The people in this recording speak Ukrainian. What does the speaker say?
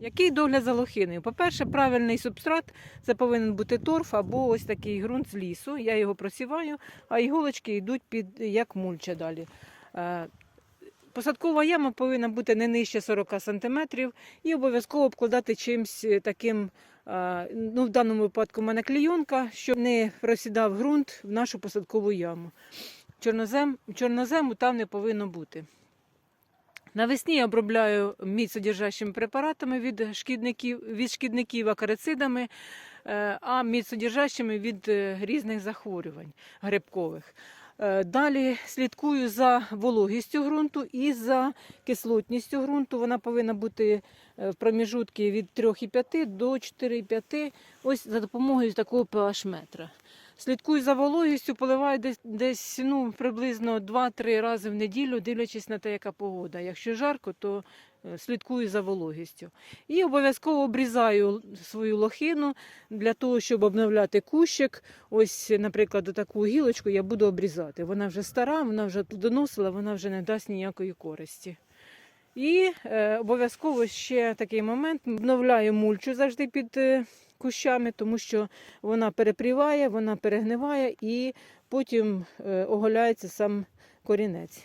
Який догляд за лохиною? По-перше, правильний субстрат це повинен бути торф або ось такий ґрунт з лісу. Я його просіваю, а іголочки йдуть під як мульча далі. Е, Посадкова яма повинна бути не нижче 40 см і обов'язково обкладати чимось таким, е, ну в даному випадку в мене клійонка, щоб не просідав ґрунт в нашу посадкову яму. Чорнозем, чорнозему там не повинно бути. Навесні я обробляю міцодержащими препаратами від шкідників, від шкідників акарицидами, е, а міцодержащими від е, різних захворювань грибкових. Е, Далі слідкую за вологістю ґрунту і за кислотністю ґрунту. Вона повинна бути в проміжутки від 3,5 до 4,5, ось за допомогою такого pH-метра. Слідкую за вологістю, поливаю десь, десь ну, приблизно 2-3 рази в неділю, дивлячись на те, яка погода. Якщо жарко, то е, слідкую за вологістю. І обов'язково обрізаю свою лохину для того, щоб обновляти кущик. Ось, наприклад, таку гілочку я буду обрізати. Вона вже стара, вона вже плодоносила, вона вже не дасть ніякої користі. І е, обов'язково ще такий момент обновляю мульчу завжди під е, кущами, тому що вона перепріває, вона перегниває і потім е, оголяється сам корінець.